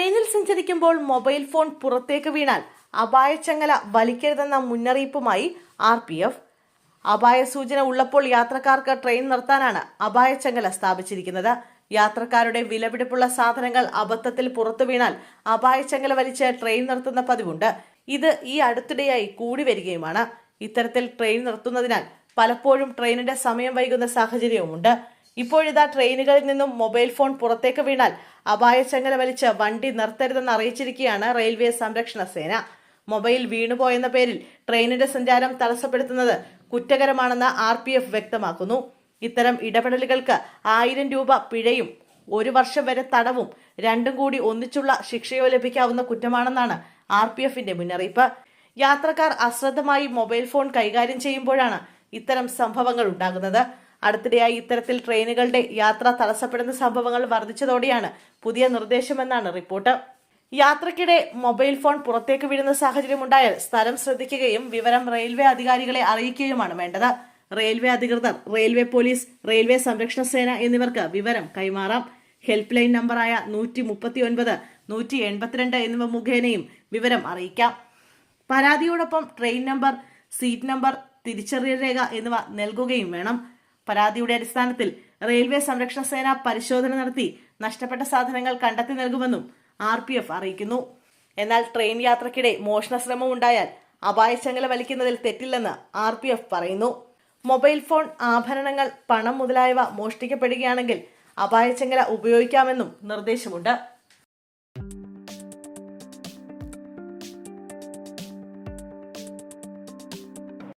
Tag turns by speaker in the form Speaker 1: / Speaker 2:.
Speaker 1: ട്രെയിനിൽ സഞ്ചരിക്കുമ്പോൾ mobile phone പുറത്തേക്ക് വീണാൽ അപായച്ചങ്ങല വലിക്കരുതെന്ന മുന്നറിയിപ്പുമായി ആർ പി എഫ്. അപായ സൂചന ഉള്ളപ്പോൾ യാത്രക്കാർക്ക് ട്രെയിൻ നിർത്താനാണ് അപായച്ചങ്ങല സ്ഥാപിച്ചിരിക്കുന്നത്. യാത്രക്കാരുടെ വിലപിടിപ്പുള്ള സാധനങ്ങൾ അബദ്ധത്തിൽ പുറത്തു വീണാൽ അപായച്ചങ്ങല വലിച്ച് ട്രെയിൻ നിർത്തുന്ന പതിവുണ്ട്. ഇത് ഈ അടുത്തിടെയായി കൂടി വരികയുമാണ്. ഇത്തരത്തിൽ ട്രെയിൻ നിർത്തുന്നതിനാൽ പലപ്പോഴും ട്രെയിനിന്റെ സമയം വൈകുന്ന സാഹചര്യവുമുണ്ട്. ഇപ്പോഴിതാ ട്രെയിനുകളിൽ നിന്നും മൊബൈൽ ഫോൺ പുറത്തേക്ക് വീണാൽ അപായച്ചങ്ങല വലിച്ച് വണ്ടി നിർത്തരുതെന്ന് അറിയിച്ചിരിക്കുകയാണ് റെയിൽവേ സംരക്ഷണ സേന. മൊബൈൽ വീണുപോയെന്ന പേരിൽ ട്രെയിനിന്റെ സഞ്ചാരം തടസ്സപ്പെടുത്തുന്നത് കുറ്റകരമാണെന്ന് ആർ പി എഫ് വ്യക്തമാക്കുന്നു. ഇത്തരം ഇടപെടലുകൾക്ക് ആയിരം രൂപ പിഴയും ഒരു വർഷം വരെ തടവും രണ്ടും കൂടി ഒന്നിച്ചുള്ള ശിക്ഷയോ ലഭിക്കാവുന്ന കുറ്റമാണെന്നാണ് ആർ പി എഫിന്റെ മുന്നറിയിപ്പ്. യാത്രക്കാർ അശ്രദ്ധമായി മൊബൈൽ ഫോൺ കൈകാര്യം ചെയ്യുമ്പോഴാണ് ഇത്തരം സംഭവങ്ങൾ ഉണ്ടാകുന്നത്. അടുത്തിടെയായി ഇത്തരത്തിൽ ട്രെയിനുകളുടെ യാത്ര തടസ്സപ്പെടുന്ന സംഭവങ്ങൾ വർദ്ധിച്ചതോടെയാണ് പുതിയ നിർദ്ദേശമെന്നാണ് റിപ്പോർട്ട്. യാത്രക്കിടെ മൊബൈൽ ഫോൺ പുറത്തേക്ക് വീഴുന്ന സാഹചര്യം ഉണ്ടായാൽ സ്ഥലം ശ്രദ്ധിക്കുകയും വിവരം റെയിൽവേ അധികാരികളെ അറിയിക്കുകയുമാണ് വേണ്ടത്. റെയിൽവേ അധികൃതർ റെയിൽവേ പോലീസ് റെയിൽവേ സംരക്ഷണ സേന എന്നിവർക്ക് വിവരം കൈമാറാം. ഹെൽപ്പ് ലൈൻ നമ്പറായ നൂറ്റി മുപ്പത്തി ഒൻപത് നൂറ്റി എൺപത്തിരണ്ട് എന്നിവ മുഖേനയും വിവരം അറിയിക്കാം. പരാതിയോടൊപ്പം ട്രെയിൻ നമ്പർ സീറ്റ് നമ്പർ തിരിച്ചറിയൽ രേഖ എന്നിവ നൽകുകയും വേണം. പരാതിയുടെ അടിസ്ഥാനത്തിൽ റെയിൽവേ സംരക്ഷണ സേന പരിശോധന നടത്തി നഷ്ടപ്പെട്ട സാധനങ്ങൾ കണ്ടെത്തി നൽകുമെന്നും ആർ പി എഫ് അറിയിക്കുന്നു. എന്നാൽ ട്രെയിൻ യാത്രക്കിടെ മോഷണ ശ്രമം ഉണ്ടായാൽ ചങ്ങല വലിക്കുന്നതിൽ തെറ്റില്ലെന്ന് ആർ പി എഫ് പറയുന്നു. മൊബൈൽ ഫോൺ ആഭരണങ്ങൾ പണം മുതലായവ മോഷ്ടിക്കപ്പെടുകയാണെങ്കിൽ അപായച്ചങ്ങല ഉപയോഗിക്കാമെന്നും നിർദ്ദേശമുണ്ട്.